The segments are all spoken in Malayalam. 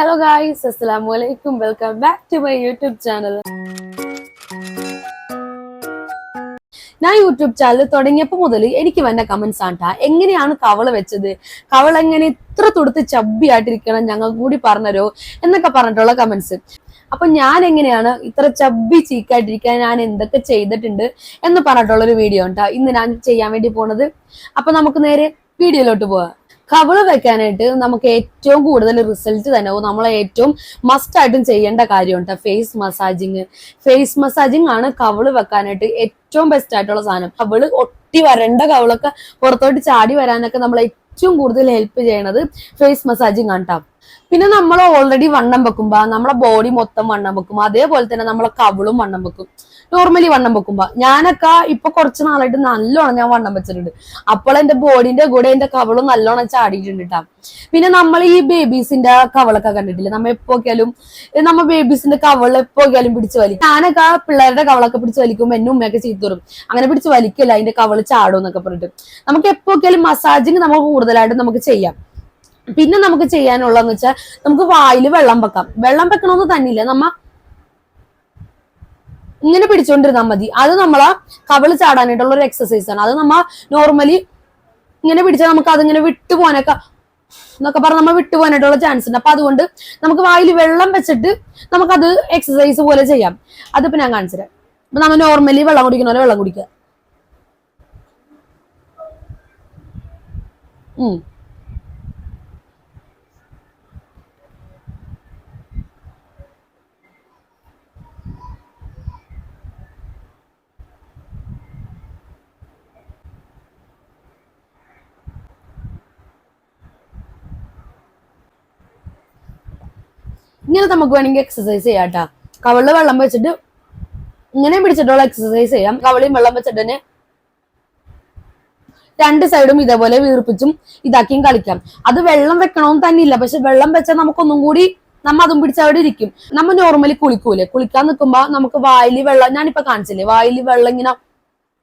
ഹലോ ഗായ്സ് അസ്സലാമു അലൈക്കും welcome back to my YouTube channel ഞാൻ യൂട്യൂബ് ചാനൽ തുടങ്ങിയപ്പോൾ മുതൽ എനിക്ക് വന്ന കമന്റ്സ് ആണ്ടാ എങ്ങനെയാണ് കവൾ വെച്ചത്? കവൾ എങ്ങനെ ഇത്ര തുടുത്ത് ചബ്ബിയായിട്ടിരിക്കണം ഞങ്ങൾ കൂടി പറഞ്ഞരോ എന്നൊക്കെ പറഞ്ഞിട്ടുള്ള കമന്റ്സ് അപ്പൊ ഞാൻ എങ്ങനെയാണ് ഇത്ര ചബ്ബി ചീക്കായിട്ടിരിക്കാൻ ഞാൻ എന്തൊക്കെ ചെയ്തിട്ടുണ്ട് എന്ന് പറഞ്ഞിട്ടുള്ള ഒരു വീഡിയോ ഉണ്ടാ ഇന്ന് ഞാൻ ചെയ്യാൻ വേണ്ടി പോണത്. അപ്പൊ നമുക്ക് നേരെ വീഡിയോയിലോട്ട് പോവാം. കവൾ വെക്കാനായിട്ട് നമുക്ക് ഏറ്റവും കൂടുതൽ റിസൾട്ട് തന്നെ നമ്മൾ ഏറ്റവും മസ്റ്റ് ആയിട്ടും ചെയ്യേണ്ട കാര്യമുണ്ട് ഫേസ് മസാജിങ് ഫേസ് മസാജിങ് ആണ് കവൾ വെക്കാനായിട്ട് ഏറ്റവും ബെസ്റ്റ് ആയിട്ടുള്ള സാധനം. കവൾ ഒട്ടി വരണ്ട കവളൊക്കെ പുറത്തോട്ട് ചാടി വരാനൊക്കെ നമ്മൾ ഏറ്റവും കൂടുതൽ ഹെൽപ്പ് ചെയ്യണത് ഫേസ് മസാജിങ് ആണ്. പിന്നെ നമ്മൾ ഓൾറെഡി വണ്ണം വെക്കുമ്പോ നമ്മളെ ബോഡി മൊത്തം വണ്ണം വെക്കും. അതേപോലെ തന്നെ നമ്മളെ കവിളും വണ്ണം വെക്കും. നോർമലി വണ്ണം വെക്കുമ്പോ. ഞാനൊക്കെ ഇപ്പൊ കുറച്ച് നാളായിട്ട് നല്ലോണം ഞാൻ വണ്ണം വെച്ചിട്ടുണ്ട്. അപ്പോൾ എന്റെ ബോഡിന്റെ കൂടെ എന്റെ കവളും നല്ലോണം ചാടിയിട്ടുണ്ട് ട്ടാ. പിന്നെ നമ്മൾ ഈ ബേബീസിന്റെ കവളൊക്കെ കണ്ടിട്ടില്ലേ? നമ്മ എപ്പോക്കിയാലും നമ്മ ബേബീസിന്റെ കവൾ എപ്പോക്കിയാലും പിടിച്ച് വലിക്കും ഞാനൊക്കെ പിള്ളേരുടെ കവളൊക്കെ പിടിച്ച് വലിക്കുമ്പോൾ എന്നെ ഉമ്മയൊക്കെ ചീത്തറും അങ്ങനെ പിടിച്ച് വലിക്കില്ല അതിന്റെ കവൾ ചാടും എന്നൊക്കെ പറഞ്ഞിട്ട്. നമുക്ക് എപ്പോക്കിയാലും മസാജിങ് നമുക്ക് കൂടുതലായിട്ട് നമുക്ക് ചെയ്യാം. പിന്നെ നമുക്ക് ചെയ്യാനുള്ളതെന്ന് വെച്ചാൽ നമുക്ക് വായിൽ വെള്ളം വെക്കാം. വെള്ളം വെക്കണമെന്ന് തന്നില്ല. നമ്മ ഇങ്ങനെ പിടിച്ചോണ്ടിരുന്നാൽ മതി. അത് നമ്മളെ കവൾ ചാടാനായിട്ടുള്ള ഒരു എക്സസൈസ് ആണ്. അത് നമ്മ നോർമലി ഇങ്ങനെ പിടിച്ചാൽ നമുക്ക് അതിങ്ങനെ വിട്ടുപോകാനൊക്കെ എന്നൊക്കെ പറഞ്ഞ് നമ്മൾ വിട്ടുപോകാനായിട്ടുള്ള ചാൻസ് ഉണ്ട്. അപ്പൊ അതുകൊണ്ട് നമുക്ക് വായിൽ വെള്ളം വെച്ചിട്ട് നമുക്കത് എക്സസൈസ് പോലെ ചെയ്യാം. അതിപ്പോ ഞാൻ കാണിച്ചുതരാം. അപ്പൊ നമ്മൾ നോർമലി വെള്ളം കുടിക്കുന്ന പോലെ വെള്ളം കുടിക്കുക. ഉം. ഇങ്ങനെ നമുക്ക് വേണമെങ്കിൽ എക്സസൈസ് ചെയ്യാം കേട്ടോ കവളിൽ വെള്ളം വെച്ചിട്ട് ഇങ്ങനെ പിടിച്ചിട്ടുള്ള എക്സസൈസ് ചെയ്യാം. കവളിയും വെള്ളം വെച്ചിട്ട് തന്നെ രണ്ട് സൈഡും ഇതേപോലെ വീർപ്പിച്ചും ഇതാക്കിയും കളിക്കാം. അത് വെള്ളം വെക്കണമെന്ന് തന്നെ ഇല്ല. പക്ഷെ വെള്ളം വെച്ചാൽ നമുക്കൊന്നും കൂടി നമ്മ അതും പിടിച്ച് അവിടെ ഇരിക്കും. നമ്മ നോർമലി കുളിക്കൂലേ? കുളിക്കാൻ നിൽക്കുമ്പോ നമുക്ക് വായിലി വെള്ളം ഞാനിപ്പോ കാണിച്ചില്ലേ? വായിലി വെള്ളം ഇങ്ങനെ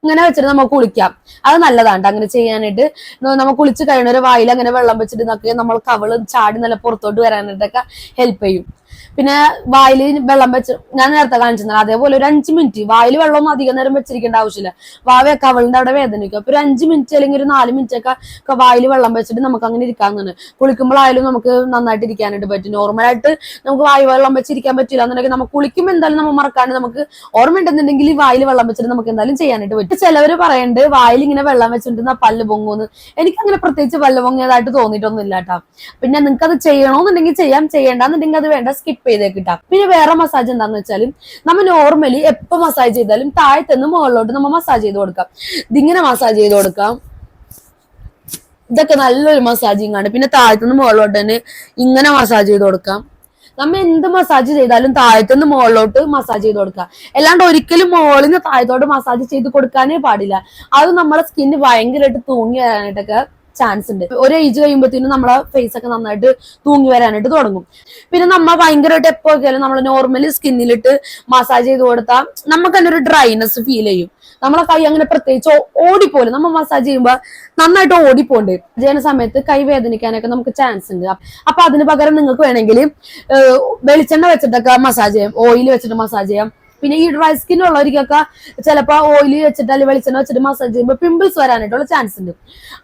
ഇങ്ങനെ വെച്ചിട്ട് നമുക്ക് കുളിക്കാം. അത് നല്ലതാണ് അങ്ങനെ ചെയ്യാനായിട്ട്. നമ്മൾ കുളിച്ച് കഴിയുന്ന വായിൽ അങ്ങനെ വെള്ളം വെച്ചിട്ട് നമുക്ക് നമ്മൾ കവൾ ചാടി നല്ല പുറത്തോട്ട് വരാനായിട്ടൊക്കെ ഹെൽപ്പ് ചെയ്യും. പിന്നെ വായിൽ വെള്ളം വെച്ച് ഞാൻ നേരത്തെ കാണിച്ചിരുന്നത് അതേപോലെ ഒരു അഞ്ച് മിനിറ്റ് വായിൽ വെള്ളമൊന്നും അധികം നേരം വെച്ചിരിക്കേണ്ട ആവശ്യമില്ല. വാവ കവളിന്റെ അവിടെ വേദനിക്കും അപ്പൊ ഒരു അഞ്ച് മിനിറ്റ് അല്ലെങ്കിൽ ഒരു നാല് മിനിറ്റ് ഒക്കെ വായിൽ വെള്ളം വെച്ചിട്ട് നമുക്ക് അങ്ങനെ ഇരിക്കാവുന്നതാണ്. കുളിക്കുമ്പോഴായാലും നമുക്ക് നന്നായിട്ട് ഇരിക്കാനായിട്ട് പറ്റും. നോർമലായിട്ട് നമുക്ക് വായു വെള്ളം വെച്ചിരിക്കാൻ പറ്റില്ല എന്നുണ്ടെങ്കിൽ നമുക്ക് കുളിക്കുമ്പോൾ എന്തായാലും നമ്മൾ മറക്കാണ്ട് നമുക്ക് ഓർമ്മ ഉണ്ടെന്നുണ്ടെങ്കിൽ വായിൽ വെള്ളം വെച്ചിട്ട് നമുക്ക് എന്തായാലും ചെയ്യാനായിട്ട് പറ്റും. ചിലവർ പറയുന്നുണ്ട് വായിൽ ഇങ്ങനെ വെള്ളം വെച്ചിട്ട് പല്ല് പൊങ്ങുമെന്ന് എനിക്ക് അങ്ങനെ പ്രത്യേകിച്ച് പല്ല് പൊങ്ങിയതായിട്ട് തോന്നിയിട്ടൊന്നും കേട്ടോ. പിന്നെ നിങ്ങൾക്ക് അത് ചെയ്യണമെന്നുണ്ടെങ്കിൽ ചെയ്യാം. ചെയ്യണ്ടെന്നുണ്ടെങ്കിൽ അത് വേണ്ട. സ്കിപ്പ് ചെയ്തേക്കിട്ടാ. പിന്നെ വേറെ മസാജ് എന്താന്ന് വെച്ചാൽ നമ്മൾ നോർമലി എപ്പോ മസാജ് ചെയ്താലും താഴത്തുനിന്ന് മുകളിലോട്ട് നമ്മൾ മസാജ് ചെയ്ത് കൊടുക്കാം. ഇതിങ്ങനെ മസാജ് ചെയ്ത് കൊടുക്കാം. ഇതൊക്കെ നല്ലൊരു മസാജിങ് ആണ്. പിന്നെ താഴത്തുനിന്ന് മുകളിലോട്ട് തന്നെ ഇങ്ങനെ മസാജ് ചെയ്ത് കൊടുക്കാം. നമ്മൾ എന്ത് മസാജ് ചെയ്താലും താഴത്തുനിന്ന് മുകളിലോട്ട് മസാജ് ചെയ്ത് കൊടുക്കുക അല്ലാണ്ട് ഒരിക്കലും മുകളിൽ നിന്ന് താഴത്തോട്ട് മസാജ് ചെയ്ത് കൊടുക്കാനേ പാടില്ല. അത് നമ്മുടെ സ്കിന്ന് ഭയങ്കരമായിട്ട് തൂങ്ങി വരാനായിട്ടൊക്കെ ചാൻസ് ഉണ്ട്. ഒരു ഏജ് കഴിയുമ്പോഴത്തേനും നമ്മളെ ഫേസ് ഒക്കെ നന്നായിട്ട് തൂങ്ങി വരാനായിട്ട് തുടങ്ങും. പിന്നെ നമ്മൾ ഭയങ്കരമായിട്ട് എപ്പോ നോക്കിയാലും നമ്മൾ നോർമലി സ്കിന്നിലിട്ട് മസാജ് ചെയ്ത് കൊടുത്താൽ നമുക്ക് തന്നെ ഒരു ഡ്രൈനെസ് ഫീൽ ചെയ്യും. നമ്മളെ കൈ അങ്ങനെ പ്രത്യേകിച്ച് ഓടിപ്പോലും നമ്മൾ മസാജ് ചെയ്യുമ്പോൾ നന്നായിട്ട് ഓടിപ്പോണ്ട് ചെയ്യുന്ന സമയത്ത് കൈ വേദനിക്കാനൊക്കെ നമുക്ക് ചാൻസ് ഉണ്ട്. അപ്പൊ അതിന് പകരം നിങ്ങൾക്ക് വേണമെങ്കിൽ വെളിച്ചെണ്ണ വെച്ചിട്ടൊക്കെ മസാജ് ചെയ്യാം. ഓയിൽ വെച്ചിട്ട് മസാജ് ചെയ്യാം. പിന്നെ ഈ ഡ്രൈ സ്കിൻ ഉള്ളവർക്കൊക്കെ ചിലപ്പോ ഓയിൽ വെച്ചിട്ട് അല്ലെങ്കിൽ വെളിച്ചെണ്ണ വെച്ചിട്ട് മസാജ് ചെയ്യുമ്പോൾ പിമ്പിൾസ് വരാനായിട്ടുള്ള ചാൻസ് ഉണ്ട്.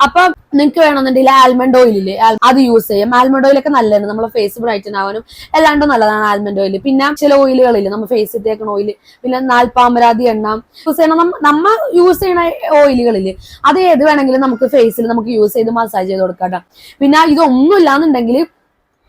അപ്പൊ നിങ്ങൾക്ക് വേണമെന്നുണ്ടെങ്കിൽ ആൽമണ്ട് ഓയിൽ അത് യൂസ് ചെയ്യാം. ആൽമണ്ട് ഓയിലൊക്കെ നല്ലതാണ്. നമ്മളെ ഫേസ് ബ്രൈറ്റൻ ആവാനും എല്ലാണ്ടും നല്ലതാണ് ആൽമണ്ട് ഓയിൽ പിന്നെ ചില ഓയിലുകളില്ലേ നമ്മൾ ഫേസ് തേക്കണ ഓയിൽ പിന്നെ നാൽപ്പാമരാതി എണ്ണ. യൂസ് ചെയ്യണം. നമ്മ- യൂസ് ചെയ്യണ ഓയിലുകളില്ലേ അത് ഏത് വേണമെങ്കിലും നമുക്ക് ഫേസിൽ നമുക്ക് യൂസ് ചെയ്ത് മസാജ് ചെയ്ത് കൊടുക്കാം. പിന്നെ ഇതൊന്നും ഇല്ലാന്നുണ്ടെങ്കിൽ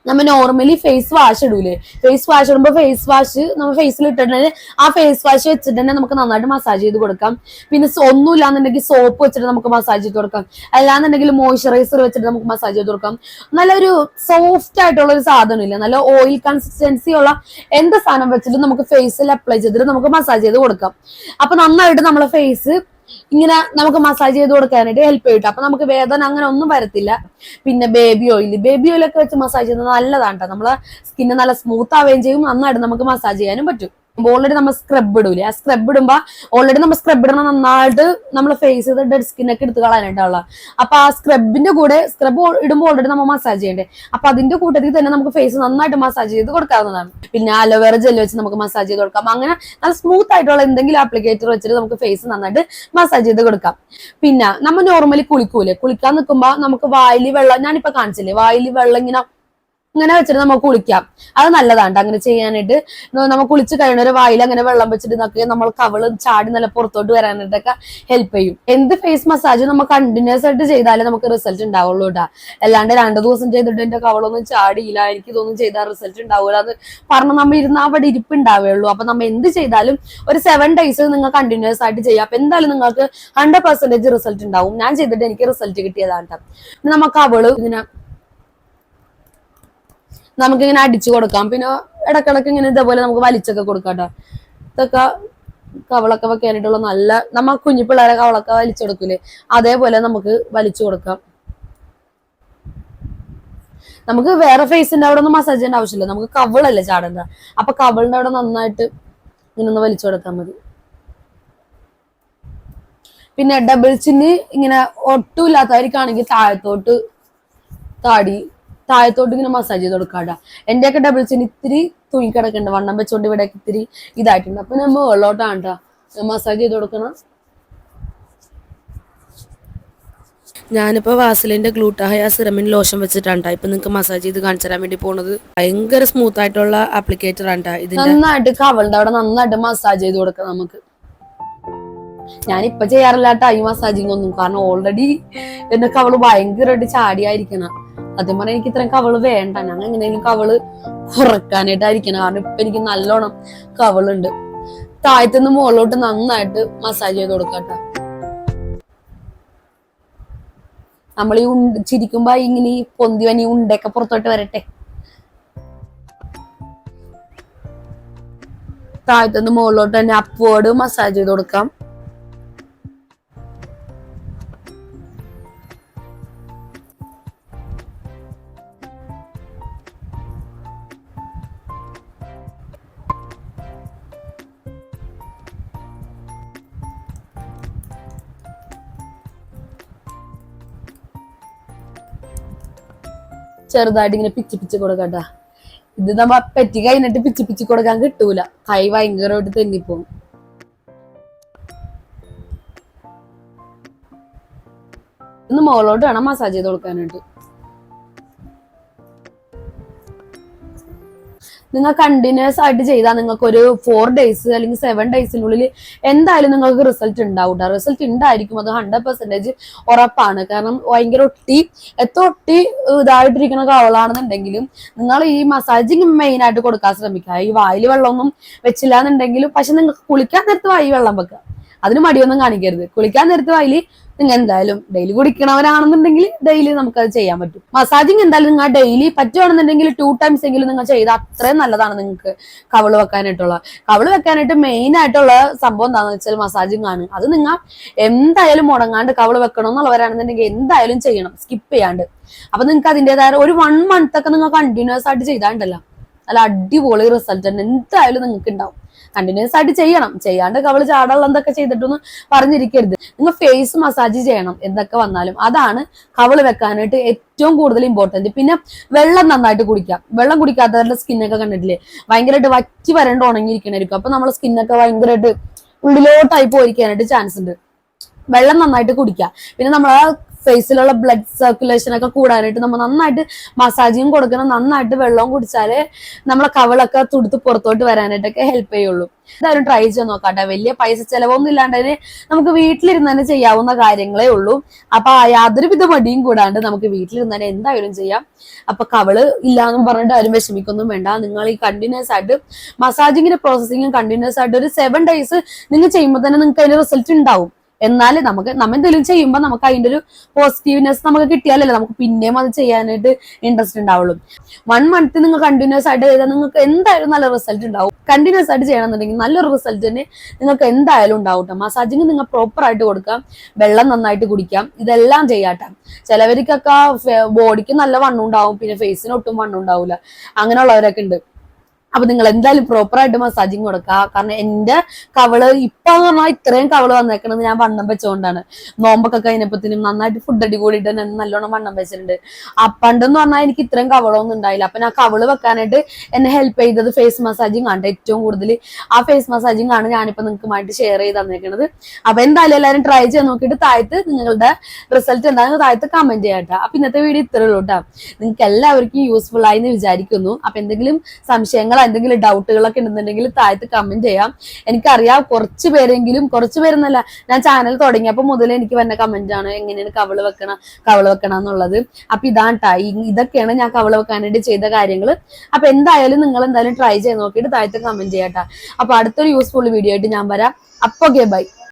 നമ്മ നോർമലി ഫേസ് വാഷ് ഇടൂലേ. ഫേസ് വാഷ് ഇടുമ്പോൾ ഫേസ് വാഷ് നമ്മൾ ഫേസിൽ ഇട്ടിട്ടുണ്ടെങ്കിൽ ആ ഫേസ് വാഷ് വെച്ചിട്ട് തന്നെ നമുക്ക് നന്നായിട്ട് മസാജ് ചെയ്ത് കൊടുക്കാം. പിന്നെ ഒന്നുമില്ലാന്നുണ്ടെങ്കിൽ ഒന്നും സോപ്പ് വെച്ചിട്ട് നമുക്ക് മസാജ് ചെയ്ത് കൊടുക്കാം. അല്ലാന്നുണ്ടെങ്കിൽ മോയ്സ്ചറൈസർ വെച്ചിട്ട് നമുക്ക് മസാജ് ചെയ്ത് കൊടുക്കാം. നല്ലൊരു സോഫ്റ്റ് ആയിട്ടുള്ള ഒരു സാധനമില്ല. നല്ല ഓയിൽ കൺസിസ്റ്റൻസി ഉള്ള എന്ത് സാധനം വെച്ചിട്ട് നമുക്ക് ഫേസിൽ അപ്ലൈ ചെയ്തിട്ട് നമുക്ക് മസാജ് ചെയ്ത് കൊടുക്കാം. അപ്പൊ നന്നായിട്ട് നമ്മളെ ഫേസ് ഇങ്ങനെ നമുക്ക് മസാജ് ചെയ്ത് കൊടുക്കാനായിട്ട് ഹെൽപ്പ് ചെയ്യും അപ്പൊ നമുക്ക് വേദന അങ്ങനെ ഒന്നും വരത്തില്ല. പിന്നെ ബേബി ഓയിൽ ബേബി ഓയിലൊക്കെ വെച്ച് മസാജ് ചെയ്യുന്നത് നല്ലതാണ് കേട്ടോ നമ്മളെ സ്കിന്ന് നല്ല സ്മൂത്ത് ആവുകയും ചെയ്യും. നന്നായിട്ട് നമുക്ക് മസാജ് ചെയ്യാനും പറ്റും. ഓൾറെഡി നമ്മൾ സ്ക്രബ് ഇടൂലേ? ആ സ്ക്രബ് ഇടുമ്പോൾ ഓൾറെഡി നമ്മൾ സ്ക്രബ് ഇടണം നന്നായിട്ട് നമ്മൾ ഫേസ് ചെയ്ത് ഡെഡ് സ്കിന്നൊക്കെ എടുത്ത് കളയാനായിട്ടുള്ള അപ്പൊ ആ സ്ക്രബിന്റെ കൂടെ സ്ക്രബ് ഇടുമ്പോൾ ഓൾറെഡി നമ്മൾ മസാജ് ചെയ്യണ്ടേ. അപ്പൊ അതിന്റെ കൂട്ടത്തിൽ തന്നെ നമുക്ക് ഫേസ് നന്നായിട്ട് മസാജ് ചെയ്ത് കൊടുക്കാവുന്നതാണ്. പിന്നെ അലോവേറ ജെൽ വെച്ച് നമുക്ക് മസാജ് ചെയ്ത് കൊടുക്കാം. അങ്ങനെ നല്ല സ്മൂത്ത് ആയിട്ടുള്ള എന്തെങ്കിലും ആപ്ലിക്കേറ്റർ വെച്ചിട്ട് നമുക്ക് ഫേസ് നന്നായിട്ട് മസാജ് ചെയ്ത് കൊടുക്കാം. പിന്നെ നമ്മൾ നോർമലി കുളിക്കൂലേ? കുളിക്കാൻ നിൽക്കുമ്പോൾ നമുക്ക് വായിൽ വെള്ളം ഞാനിപ്പോ കാണിച്ചില്ലേ? വായിൽ വെള്ളം ഇങ്ങനെ ഇങ്ങനെ വെച്ചിട്ട് നമുക്ക് കുളിക്കാം. അത് നല്ലതാണ് അങ്ങനെ ചെയ്യാനായിട്ട്. നമ്മൾ കുളിച്ച് കഴിയുന്ന ഒരു വായിൽ അങ്ങനെ വെള്ളം വെച്ചിട്ട് നോക്കി നമ്മൾ കവൾ ചാടി നല്ല പുറത്തോട്ട് വരാനായിട്ടൊക്കെ ഹെൽപ്പ് ചെയ്യും. എന്ത് ഫേസ് മസാജ് നമ്മൾ കണ്ടിന്യൂസ് ആയിട്ട് ചെയ്താലേ നമുക്ക് റിസൾട്ട് ഉണ്ടാവുള്ളൂ കേട്ടാ അല്ലാണ്ട് രണ്ടു ദിവസം ചെയ്തിട്ട് എന്റെ കവളൊന്നും ചാടിയില്ല. എനിക്ക് ഇതൊന്നും ചെയ്താൽ റിസൾട്ട് ഉണ്ടാവില്ല എന്ന് പറഞ്ഞ് നമ്മൾ ഇരുന്ന് അവിടെ ഇരിപ്പ് ഉണ്ടാവുകയുള്ളൂ അപ്പൊ നമ്മൾ എന്ത് ചെയ്താലും ഒരു സെവൻ ഡേയ്സ് നിങ്ങൾ കണ്ടിന്യൂസ് ആയിട്ട് ചെയ്യാം അപ്പൊ എന്തായാലും നിങ്ങൾക്ക് ഹൺഡ്രഡ് പെർസെന്റേജ് റിസൾട്ട് ഉണ്ടാവും. ഞാൻ ചെയ്തിട്ട് എനിക്ക് റിസൾട്ട് കിട്ടിയതാണ് കേട്ടോ നമുക്ക് അവൾ ഇങ്ങനെ നമുക്കിങ്ങനെ അടിച്ചു കൊടുക്കാം. പിന്നെ ഇടക്കിടക്ക് ഇങ്ങനെ ഇതേപോലെ നമുക്ക് വലിച്ചൊക്കെ കൊടുക്കാം ഇതൊക്കെ കവളൊക്കെ വെക്കാനായിട്ടുള്ള നല്ല നമ്മ കുഞ്ഞു പിള്ളേരെ കവളൊക്കെ വലിച്ചെടുക്കൂലേ? അതേപോലെ നമുക്ക് വലിച്ചു കൊടുക്കാം. നമുക്ക് വേറെ ഫേസിന്റെ അവിടെ ഒന്നും മസാജ് ചെയ്യേണ്ട ആവശ്യമില്ല. നമുക്ക് കവളല്ലേ ചാടേണ്ട. അപ്പൊ കവളിന്റെ അവിടെ നന്നായിട്ട് ഇങ്ങനെ ഒന്ന് വലിച്ചു കൊടുത്താൽ മതി. പിന്നെ ഡബിൾ ചിന്ന് ഇങ്ങനെ ഒട്ടുമില്ലാത്തവർക്കാണെങ്കിൽ താഴത്തോട്ട് താടി താഴത്തോട്ട് ഇങ്ങനെ മസാജ് ചെയ്ത് കൊടുക്കാട്ടാ. എന്റെയൊക്കെ ഡബിൾ ചിൻ ഇത്തിരി തൂങ്ങി തൂങ്ങിക്കിടക്കുന്നുണ്ട് വണ്ണം വെച്ചോണ്ട് ഇവിടെ ഇത്തിരി ഇതായിട്ടുണ്ട്. അപ്പൊ നമ്മൾ മുകളിലോട്ടാണ് കേട്ടോ മസാജ് ചെയ്ത് കൊടുക്കണം. ഞാനിപ്പോ വാസലിന്റെ ഗ്ലൂട്ടാഹയ സിറമിൻ ലോഷൻ വെച്ചിട്ടാണ് ഇപ്പൊ നിങ്ങൾക്ക് മസാജ് ചെയ്ത് കാണിച്ചു തരാൻ വേണ്ടി പോണത്. ഭയങ്കര സ്മൂത്ത് ആയിട്ടുള്ള ആപ്ലിക്കേറ്റർ ആണ് ഇത് നന്നായിട്ട് കവളുടെ അവിടെ നന്നായിട്ട് മസാജ് ചെയ്ത് കൊടുക്കാം നമുക്ക്. ഞാനിപ്പൊ ചെയ്യാറില്ല ഈ മസാജിങ് ഒന്നും. കാരണം ഓൾറെഡി എന്റെ കവൾ ഭയങ്കരമായിട്ട് ചാടിയായിരിക്കണം. സത്യം പറഞ്ഞാൽ എനിക്ക് ഇത്രയും കവൾ വേണ്ട. ഞാൻ എങ്ങനെയെങ്കിലും കവൾ കുറക്കാനായിട്ടായിരിക്കണം കാരണം ഇപ്പൊ എനിക്ക് നല്ലോണം കവളുണ്ട്. താഴത്തുനിന്ന് മുകളിലോട്ട് നന്നായിട്ട് മസാജ് ചെയ്ത് കൊടുക്കാട്ടോ നമ്മൾ ഈ ഉണ്ട ചിരിക്കുമ്പോ ഇങ്ങനെ ഈ പൊന്തി വനി ഉണ്ടൊക്കെ പുറത്തോട്ട് വരട്ടെ. താഴത്തുനിന്ന് മുകളിലോട്ട് തന്നെ അപ്പോട് മസാജ് ചെയ്ത് കൊടുക്കാം. ചെറുതായിട്ട് ഇങ്ങനെ പിച്ചി പിച്ചി കൊടുക്കട്ടാ. ഇത് നമ്മ പെറ്റി കഴിഞ്ഞിട്ട് പിച്ചി പിച്ചി കൊടുക്കാൻ കിട്ടൂല. കൈ ഭയങ്കരമായിട്ട് തെന്നിപ്പോവും. ഒന്ന് മുകളിലോട്ട് വേണം മസാജ് ചെയ്ത് കൊടുക്കാനായിട്ട്. നിങ്ങൾ കണ്ടിന്യൂസ് ആയിട്ട് ചെയ്താൽ നിങ്ങൾക്ക് ഒരു ഫോർ ഡേയ്സ് അല്ലെങ്കിൽ സെവൻ ഡേയ്സിനുള്ളിൽ എന്തായാലും നിങ്ങൾക്ക് റിസൾട്ട് ഉണ്ടാവും റിസൾട്ട് ഉണ്ടായിരിക്കും. അത് ഹൺഡ്രഡ് പെർസെന്റേജ് ഉറപ്പാണ്. കാരണം ഭയങ്കര ഒട്ടി എത്ര ഒട്ടി ഇതായിട്ടിരിക്കുന്ന കവളാണെന്നുണ്ടെങ്കിലും നിങ്ങൾ ഈ മസാജിങ് മെയിൻ ആയിട്ട് കൊടുക്കാൻ ശ്രമിക്കുക. ഈ വായിൽ വെള്ളമൊന്നും വെച്ചില്ല എന്നുണ്ടെങ്കിലും പക്ഷെ നിങ്ങൾക്ക് കുളിക്കാൻ നേരത്ത് വായി വെള്ളം വെക്കുക. അതിന് മടിയൊന്നും കാണിക്കരുത്. കുളിക്കാൻ നേരത്ത് വായിൽ നിങ്ങൾ എന്തായാലും ഡെയിലി കുടിക്കണവരാണെന്നുണ്ടെങ്കിൽ ഡെയിലി നമുക്ക് അത് ചെയ്യാൻ പറ്റും. മസാജിങ് എന്തായാലും നിങ്ങൾ ഡെയിലി പറ്റുവാണെന്നുണ്ടെങ്കിൽ ടു ടൈംസ് എങ്കിലും നിങ്ങൾ ചെയ്ത് അത്രയും നല്ലതാണ് നിങ്ങൾക്ക് കവൾ വെക്കാനായിട്ടുള്ള. കവൾ വെക്കാനായിട്ട് മെയിൻ ആയിട്ടുള്ള സംഭവം എന്താണെന്ന് വെച്ചാൽ മസാജിങ് ആണ് അത് നിങ്ങൾ എന്തായാലും മുടങ്ങാണ്ട് കവൾ വെക്കണം എന്നുള്ളവരാണെന്നുണ്ടെങ്കിൽ എന്തായാലും ചെയ്യണം. സ്കിപ്പ് ചെയ്യാണ്ട്. അപ്പൊ നിങ്ങൾക്ക് അതിന്റെതായ ഒരു വൺ മന്ത് ഒക്കെ നിങ്ങൾ കണ്ടിന്യൂസ് ആയിട്ട് ചെയ്താണ്ടല്ലോ നല്ല അടിപൊളി റിസൾട്ട് തന്നെ. എന്തായാലും നിങ്ങൾക്ക് ഉണ്ടാവും കണ്ടിന്യൂസ് ആയിട്ട് ചെയ്യണം. ചെയ്യാണ്ട് കവൾ ചാടുള്ള എന്തൊക്കെ ചെയ്തിട്ടൊന്നും പറഞ്ഞിരിക്കരുത്. നിങ്ങൾ ഫേസ് മസാജ് ചെയ്യണം എന്തൊക്കെ വന്നാലും. അതാണ് കവൾ വെക്കാനായിട്ട് ഏറ്റവും കൂടുതൽ ഇമ്പോർട്ടന്റ് പിന്നെ വെള്ളം നന്നായിട്ട് കുടിക്കാം. വെള്ളം കുടിക്കാത്തവരുടെ സ്കിന്നൊക്കെ കണ്ടിട്ടില്ലേ? ഭയങ്കരമായിട്ട് വറ്റി വരണ്ട് ഉണങ്ങിയിരിക്കണായിരിക്കും. അപ്പൊ നമ്മളെ സ്കിന്നൊക്കെ ഭയങ്കരമായിട്ട് ഉള്ളിലോട്ടായി പോയിരിക്കാനായിട്ട് ചാൻസ് ഉണ്ട്. വെള്ളം നന്നായിട്ട് കുടിക്കുക പിന്നെ നമ്മളെ ഫേസിലുള്ള ബ്ലഡ് സർക്കുലേഷൻ ഒക്കെ കൂടാനായിട്ട് നമ്മൾ നന്നായിട്ട് മസാജിങ് കൊടുക്കണം നന്നായിട്ട് വെള്ളവും കുടിച്ചാലേ നമ്മളെ കവളൊക്കെ തുടുത്ത് പുറത്തോട്ട് വരാനായിട്ടൊക്കെ ഹെൽപ്പ് ചെയ്യുള്ളൂ. എന്തായാലും ട്രൈ ചെയ്ത് നോക്കാട്ടെ. വലിയ പൈസ ചെലവൊന്നും ഇല്ലാണ്ട് തന്നെ നമുക്ക് വീട്ടിലിരുന്ന് തന്നെ ചെയ്യാവുന്ന കാര്യങ്ങളേ ഉള്ളൂ. അപ്പൊ യാതൊരുവിധ മടിയും കൂടാണ്ട് നമുക്ക് വീട്ടിലിരുന്ന് തന്നെ എന്തായാലും ചെയ്യാം. അപ്പൊ കവൾ ഇല്ലാന്നും പറഞ്ഞിട്ട് ആരും വിഷമിക്കൊന്നും വേണ്ട. നിങ്ങൾ ഈ കണ്ടിന്യൂസ് ആയിട്ട് മസാജിങ്ങിന്റെ പ്രോസസ്സിങ്ങും കണ്ടിന്യൂസ് ആയിട്ട് ഒരു സെവൻ ഡേയ്സ് നിങ്ങൾ ചെയ്യുമ്പോൾ തന്നെ നിങ്ങൾക്ക് അതിന്റെ റിസൾട്ട് ഉണ്ടാവും. എന്നാൽ നമുക്ക് നമ്മ എന്തെങ്കിലും ചെയ്യുമ്പോൾ നമുക്ക് അതിന്റെ ഒരു പോസിറ്റീവ്നെസ് നമുക്ക് കിട്ടിയാലല്ലേ നമുക്ക് പിന്നെയും അത് ചെയ്യാനായിട്ട് ഇൻട്രസ്റ്റ് ഉണ്ടാവുള്ളൂ. വൺ മന്ത് നിങ്ങൾ കണ്ടിന്യൂസ് ആയിട്ട് ചെയ്താൽ നിങ്ങൾക്ക് എന്തായാലും നല്ല റിസൾട്ട് ഉണ്ടാവും. കണ്ടിന്യൂസ് ആയിട്ട് ചെയ്യണമെന്നുണ്ടെങ്കിൽ നല്ലൊരു റിസൾട്ട് തന്നെ നിങ്ങൾക്ക് എന്തായാലും ഉണ്ടാവും മസാജിങ് നിങ്ങൾ പ്രോപ്പർ ആയിട്ട് കൊടുക്കാം. വെള്ളം നന്നായിട്ട് കുടിക്കാം. ഇതെല്ലാം ചെയ്യാട്ടെ. ചിലവർക്കൊക്കെ ബോഡിക്ക് നല്ല വണ്ണം ഉണ്ടാവും പിന്നെ ഫേസിന് ഒട്ടും വണ്ണം ഉണ്ടാവില്ല അങ്ങനെയുള്ളവരൊക്കെ ഉണ്ട്. അപ്പൊ നിങ്ങൾ എന്തായാലും പ്രോപ്പർ ആയിട്ട് മസാജിങ് കൊടുക്കുക. കാരണം എന്റെ കവൾ ഇപ്പൊ പറഞ്ഞാൽ ഇത്രയും കവൾ വന്നേക്കണത് ഞാൻ വണ്ണം വെച്ചുകൊണ്ടാണ് നോമ്പൊക്കെ കഴിഞ്ഞപ്പത്തിനും നന്നായിട്ട് ഫുഡ് അടി കൂടിയിട്ട് തന്നെ നല്ലോണം വണ്ണം വെച്ചിട്ടുണ്ട്. പണ്ടെന്ന് പറഞ്ഞാൽ എനിക്ക് ഇത്രയും കവളൊന്നും ഉണ്ടായില്ല. അപ്പൊ ഞാൻ കവൾ വെക്കാനായിട്ട് എന്നെ ഹെൽപ്പ് ചെയ്തത് ഫേസ് മസാജിങ് ആണ് ഏറ്റവും കൂടുതൽ. ആ ഫേസ് മസാജിങ് ആണ് ഞാനിപ്പോ നിങ്ങൾക്കുമായിട്ട് ഷെയർ ചെയ്ത് തന്നേക്കുന്നത് അപ്പൊ എന്തായാലും എല്ലാവരും ട്രൈ ചെയ്ത് നോക്കിയിട്ട് താഴത്ത് നിങ്ങളുടെ റിസൾട്ട് എന്താണെന്ന് താഴത്ത് കമന്റ് ചെയ്യാട്ടോ അപ്പൊ ഇന്നത്തെ വീഡിയോ ഇത്രയുള്ളൂ കേട്ടോ നിങ്ങൾക്ക് എല്ലാവർക്കും യൂസ്ഫുൾ ആയി എന്ന് വിചാരിക്കുന്നു. അപ്പൊ എന്തെങ്കിലും സംശയങ്ങളോ എന്തെങ്കിലും ഡൗട്ടുകളൊക്കെ ഉണ്ടെന്നുണ്ടെങ്കിൽ താഴത്ത് കമന്റ് ചെയ്യാം. എനിക്കറിയാം കുറച്ച് പേരെങ്കിലും കുറച്ച് പേരെന്നല്ല ഞാൻ ചാനൽ തുടങ്ങിയപ്പോൾ മുതൽ എനിക്ക് വന്ന കമന്റ് ആണ്. എങ്ങനെയാണ് കവൾ വെക്കണം കവൾ വെക്കണം എന്നുള്ളത്. അപ്പൊ ഇതാണ് ഇതൊക്കെയാണ് ഞാൻ കവൾ വെക്കാൻ വേണ്ടി ചെയ്ത കാര്യങ്ങൾ അപ്പൊ എന്തായാലും നിങ്ങൾ എന്തായാലും ട്രൈ ചെയ്ത് നോക്കിയിട്ട് താഴത്ത് കമന്റ് ചെയ്യാട്ടാ അപ്പൊ അടുത്തൊരു യൂസ്ഫുൾ വീഡിയോ ആയിട്ട് ഞാൻ വരാം. അപ്പൊ ഓക്കെ ബൈ